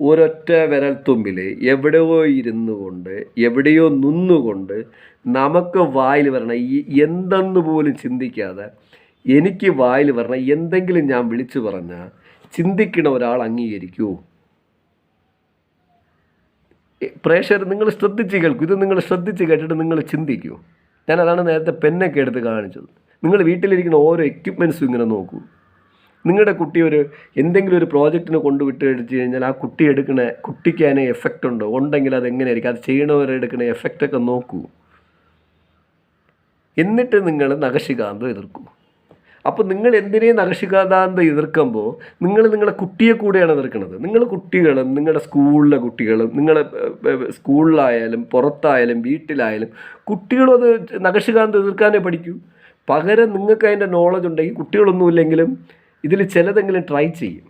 ഒരൊറ്റ വിരൽത്തുമ്പിൽ എവിടെയോ ഇരുന്നു കൊണ്ട് എവിടെയോ നിന്നുകൊണ്ട് നമുക്ക് വായിൽ വരണം. ഈ എന്തെന്ന് പോലും ചിന്തിക്കാതെ എനിക്ക് വായിൽ വരണം. എന്തെങ്കിലും ഞാൻ വിളിച്ചു പറഞ്ഞാൽ ചിന്തിക്കണ ഒരാൾ അംഗീകരിക്കൂ. പ്രേക്ഷകർ നിങ്ങൾ ശ്രദ്ധിച്ച് കേൾക്കൂ. ഇത് നിങ്ങൾ ശ്രദ്ധിച്ച് കേട്ടിട്ട് നിങ്ങൾ ചിന്തിക്കൂ. ഞാൻ അതാണ് നേരത്തെ പെന്നൊക്കെ എടുത്ത് കാണിച്ചത്. നിങ്ങൾ വീട്ടിലിരിക്കുന്ന ഓരോ എക്യുപ്മെൻസും ഇങ്ങനെ നോക്കൂ. നിങ്ങളുടെ കുട്ടി ഒരു എന്തെങ്കിലും ഒരു പ്രോജക്റ്റിന് കൊണ്ടുവിട്ട് എടുത്ത് കഴിഞ്ഞാൽ ആ കുട്ടി എടുക്കുന്ന കുട്ടിക്ക് അതിന് എഫക്റ്റ് ഉണ്ടോ? ഉണ്ടെങ്കിൽ അത് എങ്ങനെയായിരിക്കും? അത് ചെയ്യണവരെടുക്കുന്ന എഫക്റ്റൊക്കെ നോക്കൂ. എന്നിട്ട് നിങ്ങൾ നഖശികാന്തം എതിർക്കൂ. അപ്പോൾ നിങ്ങൾ എന്തിനേ നഖശികാന്താന്തം എതിർക്കുമ്പോൾ നിങ്ങൾ നിങ്ങളുടെ കുട്ടിയെ കൂടെയാണ് എതിർക്കുന്നത്. നിങ്ങൾ കുട്ടികളും നിങ്ങളുടെ സ്കൂളിലെ കുട്ടികളും നിങ്ങളെ സ്കൂളിലായാലും പുറത്തായാലും വീട്ടിലായാലും കുട്ടികളും അത് നഖശികാന്ത എതിർക്കാനേ പഠിക്കൂ. പകരം നിങ്ങൾക്ക് അതിന്റെ നോളജ് ഉണ്ടെങ്കിൽ കുട്ടികളൊന്നുമില്ലെങ്കിലും ഇതിൽ ചിലതെങ്കിലും ട്രൈ ചെയ്യും.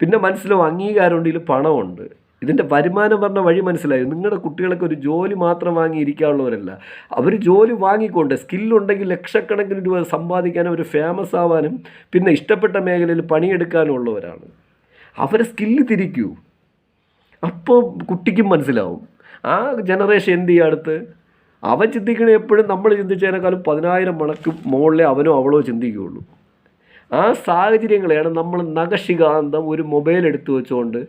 പിന്നെ മനസ്സിലാവും അംഗീകാരമുണ്ട് ഇതിൽ പണമുണ്ട്. ഇതിന്റെ വരുമാനം പറഞ്ഞ വഴി മനസ്സിലായി? നിങ്ങളുടെ കുട്ടികളൊക്കെ ഒരു ജോലി മാത്രം വാങ്ങി ഇരിക്കാനുള്ളവരല്ല അവർ ജോലി വാങ്ങിക്കൊണ്ട് സ്കില്ലുണ്ടെങ്കിൽ ലക്ഷക്കണക്കിന് രൂപ സമ്പാദിക്കാനും അവർ ഫേമസ് ആവാനും പിന്നെ ഇഷ്ടപ്പെട്ട മേഖലയിൽ പണിയെടുക്കാനും ഉള്ളവരാണ് അവരെ സ്കില്ല് തിരിക്കൂ. അപ്പോൾ കുട്ടിക്കും മനസ്സിലാവും. ആ ജനറേഷൻ എന്ത് ചെയ്യുക അടുത്ത്? അവൻ ചിന്തിക്കണ എപ്പോഴും നമ്മൾ ചിന്തിച്ചതിനേക്കാളും പതിനായിരം മണക്ക് മുകളിലേ അവനോ അവളോ ചിന്തിക്കുകയുള്ളൂ. ആ സാഹചര്യങ്ങളെയാണ് നമ്മൾ നഖശികാന്തം ഒരു മൊബൈൽ എടുത്തു വെച്ചുകൊണ്ട്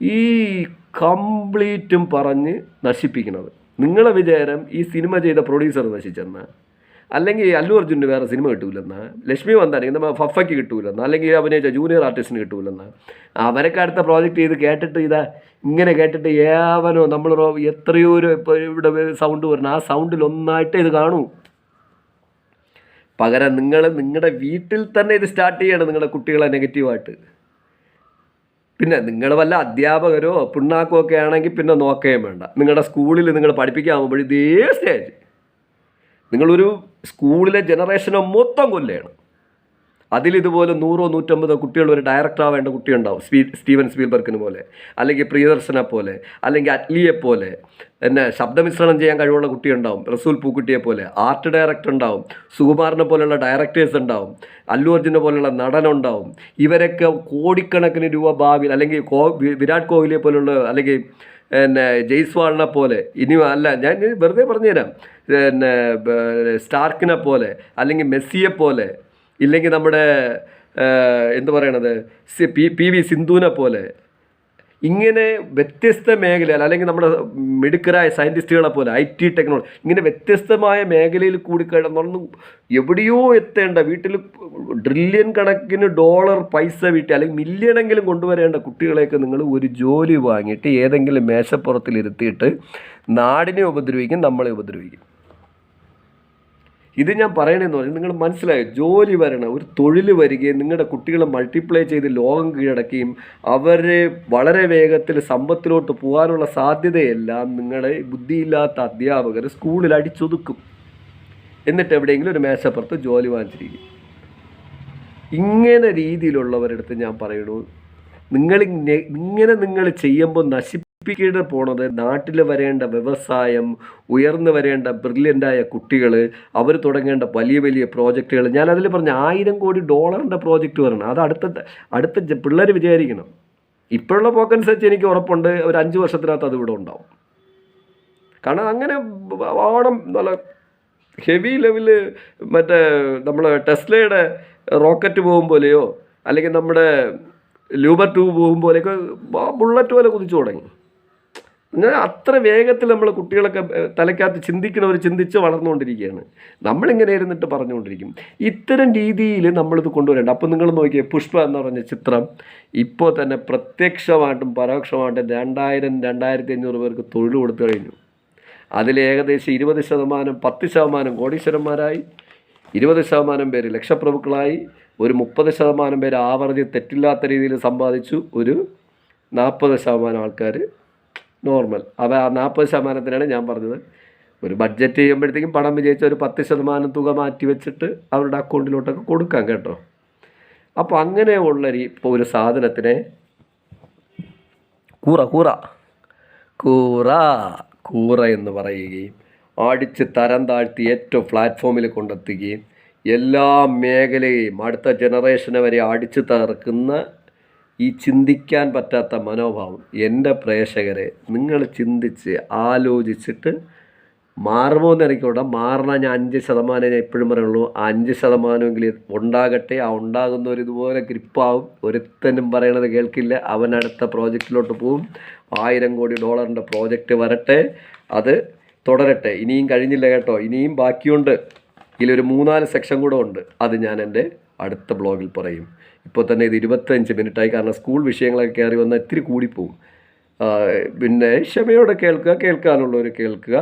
ഈ കംപ്ലീറ്റും പറഞ്ഞ് നശിപ്പിക്കുന്നത്. നിങ്ങളെ വിചാരം ഈ സിനിമ ചെയ്ത പ്രൊഡ്യൂസർ നശിച്ചെന്ന് അല്ലെങ്കിൽ അല്ലു അർജുന് വേറെ സിനിമ കിട്ടൂലെന്ന് ലക്ഷ്മി വന്നാണെങ്കിൽ നമ്മൾ ഫഫയ്ക്ക് കിട്ടൂലെന്ന് അല്ലെങ്കിൽ അഭിനയിച്ച ജൂനിയർ ആർട്ടിസ്റ്റിന് കിട്ടൂലെന്ന്. അവരൊക്കെ അടുത്ത പ്രോജക്റ്റ് ചെയ്ത് കേട്ടിട്ട് ഇതാ ഇങ്ങനെ കേട്ടിട്ട് ഏവനോ നമ്മൾ എത്രയോ ഒരു ഇപ്പോൾ ഇവിടെ സൗണ്ട് വരണം ആ സൗണ്ടിൽ ഒന്നായിട്ട് ഇത് കാണൂ. പകരം നിങ്ങൾ നിങ്ങളുടെ വീട്ടിൽ തന്നെ ഇത് സ്റ്റാർട്ട് ചെയ്യണം നിങ്ങളുടെ കുട്ടികളെ നെഗറ്റീവായിട്ട്. പിന്നെ നിങ്ങൾ വല്ല അധ്യാപകരോ പിണ്ണാക്കോ ഒക്കെ ആണെങ്കിൽ പിന്നെ നോക്കുകയും വേണ്ട. നിങ്ങളുടെ സ്കൂളിൽ നിങ്ങൾ പഠിപ്പിക്കാൻ പോകുമ്പോൾ ഇതേ സ്റ്റേജ് നിങ്ങളൊരു സ്കൂളിലെ ജനറേഷനെ മൊത്തം കൊല്ലാണ് അതിലിതുപോലെ നൂറോ നൂറ്റമ്പതോ കുട്ടികൾ ഒരു ഡയറക്ടർ ആവേണ്ട കുട്ടിയുണ്ടാവും. സ്പീ സ്റ്റീവൻ സ്പീൽബർക്കിന് പോലെ. അല്ലെങ്കിൽ പ്രിയദർശനെ പോലെ. അല്ലെങ്കിൽ അറ്റ്ലിയെ പോലെ. എന്നെ ശബ്ദമിശ്രണം ചെയ്യാൻ കഴിവുള്ള കുട്ടിയുണ്ടാവും. റസൂൽ പൂക്കുട്ടിയെ പോലെ. ആർട്ട് ഡയറക്ടർ ഉണ്ടാവും. സുകുമാറിനെ പോലെയുള്ള ഡയറക്ടേഴ്സ് ഉണ്ടാവും. അല്ലു അർജുനെ പോലെയുള്ള നടനുണ്ടാവും ഇവരൊക്കെ കോടിക്കണക്കിന് രൂപ ഭാവിയിൽ അല്ലെങ്കിൽ കോ വിരാട് കോഹ്ലിയെ പോലുള്ള അല്ലെങ്കിൽ പിന്നെ ജയ്സ്വാളിനെ പോലെ. ഇനി അല്ല ഞാൻ വെറുതെ പറഞ്ഞുതരാം. പിന്നെ സ്റ്റാർക്കിനെ പോലെ. അല്ലെങ്കിൽ മെസ്സിയെ പോലെ. ഇല്ലെങ്കിൽ നമ്മുടെ എന്തു പറയണത്? പി പി വി സിന്ധുവിനെ പോലെ ഇങ്ങനെ വ്യത്യസ്ത മേഖലയിൽ അല്ലെങ്കിൽ നമ്മുടെ മിടുക്കരായ സയന്റിസ്റ്റുകളെ പോലെ ഐ ടി ടെക്നോളജി ഇങ്ങനെ വ്യത്യസ്തമായ മേഖലയിൽ കൂടി കിടന്നു എവിടെയോ എത്തേണ്ട വീട്ടിൽ ട്രില്യൺ കണക്കിന് ഡോളർ പൈസ വീട്ടി അല്ലെങ്കിൽ മില്യണെങ്കിലും കൊണ്ടുവരേണ്ട കുട്ടികളെയൊക്കെ നിങ്ങൾ ഒരു ജോലി വാങ്ങിയിട്ട് ഏതെങ്കിലും മേശപ്പുറത്തിൽ ഇരുത്തിയിട്ട് നാടിനെ ഉപദ്രവിക്കും നമ്മളെ ഉപദ്രവിക്കും. ഇത് ഞാൻ പറയണമെന്ന് പറഞ്ഞാൽ നിങ്ങൾ മനസ്സിലായോ? ജോലി വരണം ഒരു തൊഴിൽ വരികയും നിങ്ങളുടെ കുട്ടികളെ മൾട്ടിപ്ലൈ ചെയ്ത് ലോകം കീഴടക്കുകയും അവരെ വളരെ വേഗത്തിൽ സമ്പത്തിലോട്ട് പോകാനുള്ള സാധ്യതയെല്ലാം നിങ്ങളെ ബുദ്ധിയില്ലാത്ത അധ്യാപകർ സ്കൂളിൽ അടിച്ചൊതുക്കും. എന്നിട്ട് എവിടെയെങ്കിലും ഒരു മേശപ്പുറത്ത് ജോലി വാങ്ങിച്ചിരിക്കും. ഇങ്ങനെ രീതിയിലുള്ളവരടുത്ത് ഞാൻ പറയണു നിങ്ങൾ ഇങ്ങനെ നിങ്ങൾ ചെയ്യുമ്പോൾ നശിപ്പിക്കേണ്ട പോണത് നാട്ടിൽ വരേണ്ട വ്യവസായം ഉയർന്നു വരേണ്ട ബ്രില്യന്റായ കുട്ടികൾ അവർ തുടങ്ങേണ്ട വലിയ വലിയ പ്രോജക്റ്റുകൾ ഞാൻ അതിൽ പറഞ്ഞ ആയിരം കോടി ഡോളറിന്റെ പ്രോജക്റ്റ് വരണം. അത് അടുത്ത അടുത്ത പിള്ളേർ വിചാരിക്കണം. ഇപ്പോഴുള്ള പോക്കനുസരിച്ച് എനിക്ക് ഉറപ്പുണ്ട് ഒരു അഞ്ച് വർഷത്തിനകത്ത് അത് ഇവിടെ ഉണ്ടാവും. കാരണം അങ്ങനെ ഓണം നല്ല ഹെവി ലെവൽ മറ്റേ നമ്മൾ ടെസ്ലയുടെ റോക്കറ്റ് പോകും പോലെയോ അല്ലെങ്കിൽ നമ്മുടെ ലൂബർ ടൂ പോകും പോലെയൊക്കെ ബുള്ളറ്റ് പോലെ കുതിച്ചു തുടങ്ങി. അങ്ങനെ അത്ര വേഗത്തിൽ നമ്മൾ കുട്ടികളൊക്കെ തലയ്ക്കകത്ത് ചിന്തിക്കണവർ ചിന്തിച്ച് വളർന്നുകൊണ്ടിരിക്കുകയാണ്. നമ്മളിങ്ങനെ ഇരുന്നിട്ട് പറഞ്ഞുകൊണ്ടിരിക്കും. ഇത്തരം രീതിയിൽ നമ്മളിത് കൊണ്ടുവരേണ്ട. അപ്പോൾ നിങ്ങൾ നോക്കിയേ പുഷ്പ എന്ന് പറഞ്ഞ ചിത്രം ഇപ്പോൾ തന്നെ പ്രത്യക്ഷമായിട്ടും പരോക്ഷമായിട്ടും രണ്ടായിരം രണ്ടായിരത്തി അഞ്ഞൂറ് പേർക്ക് തൊഴിൽ കൊടുത്തു കഴിഞ്ഞു. അതിൽ ഏകദേശം ഇരുപത് ശതമാനം പത്ത് ശതമാനം കോടീശ്വരന്മാരായി ഇരുപത് ശതമാനം പേര് ലക്ഷപ്രഭുക്കളായി ഒരു മുപ്പത് ശതമാനം പേര് ആവർത്തി തെറ്റില്ലാത്ത രീതിയിൽ സമ്പാദിച്ചു ഒരു നാൽപ്പത് ശതമാനം ആൾക്കാർ നോർമൽ. അവ നാൽപ്പത് ശതമാനത്തിനാണ് ഞാൻ പറഞ്ഞത്. ഒരു ബഡ്ജറ്റ് ചെയ്യുമ്പോഴത്തേക്കും പണം വിജയിച്ച ഒരു പത്ത് ശതമാനം തുക മാറ്റി വെച്ചിട്ട് അവരുടെ അക്കൗണ്ടിലോട്ടൊക്കെ കൊടുക്കാം കേട്ടോ. അപ്പോൾ അങ്ങനെയുള്ള ഇപ്പോൾ ഒരു സാധനത്തിനെ കൂറ കൂറ കൂറ കൂറ എന്ന് പറയുകയും അടിച്ച് തരം താഴ്ത്തി ഏറ്റവും പ്ലാറ്റ്ഫോമിൽ കൊണ്ടെത്തുകയും എല്ലാ മേഖലയെയും അടുത്ത ജനറേഷനെ വരെ അടിച്ചു തകർക്കുന്ന ഈ ചിന്തിക്കാൻ പറ്റാത്ത മനോഭാവം എന്റെ പ്രേക്ഷകരെ നിങ്ങൾ ചിന്തിച്ച് ആലോചിച്ചിട്ട് മാറുമോ എന്ന് എനിക്കൂടെ മാറണ ഞാൻ അഞ്ച് ശതമാനം ഞാൻ എപ്പോഴും പറയുള്ളൂ ആ അഞ്ച് ശതമാനമെങ്കിലും ഉണ്ടാകട്ടെ ആ ഉണ്ടാകുന്ന ഒരു ഇതുപോലെ ഗ്രിപ്പാവും. ഒരുത്തനും പറയണത് കേൾക്കില്ല അവൻ അടുത്ത പ്രോജക്റ്റിലോട്ട് പോവും. ആയിരം കോടി ഡോളറിന്റെ പ്രോജക്റ്റ് വരട്ടെ അത് തുടരട്ടെ. ഇനിയും കഴിഞ്ഞില്ല കേട്ടോ ഇനിയും ബാക്കിയുണ്ട്. ഇതിലൊരു മൂന്നാൽ സെക്ഷൻ കൂടെ ഉണ്ട്. അത് ഞാൻ എന്റെ അടുത്ത ബ്ലോഗിൽ പറയും. ഇപ്പോൾ തന്നെ ഇത് ഇരുപത്തഞ്ച് മിനിറ്റായി. കാരണം സ്കൂൾ വിഷയങ്ങളൊക്കെ കയറി വന്നാൽ ഇത്തിരി കൂടിപ്പോവും. പിന്നെ ക്ഷമയോടെ കേൾക്കുക കേൾക്കാനുള്ളവർ കേൾക്കുക.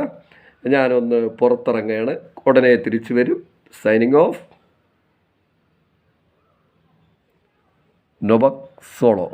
ഞാനൊന്ന് പുറത്തിറങ്ങുകയാണ് ഉടനെ തിരിച്ചു വരും. Signing off നൊബക് solo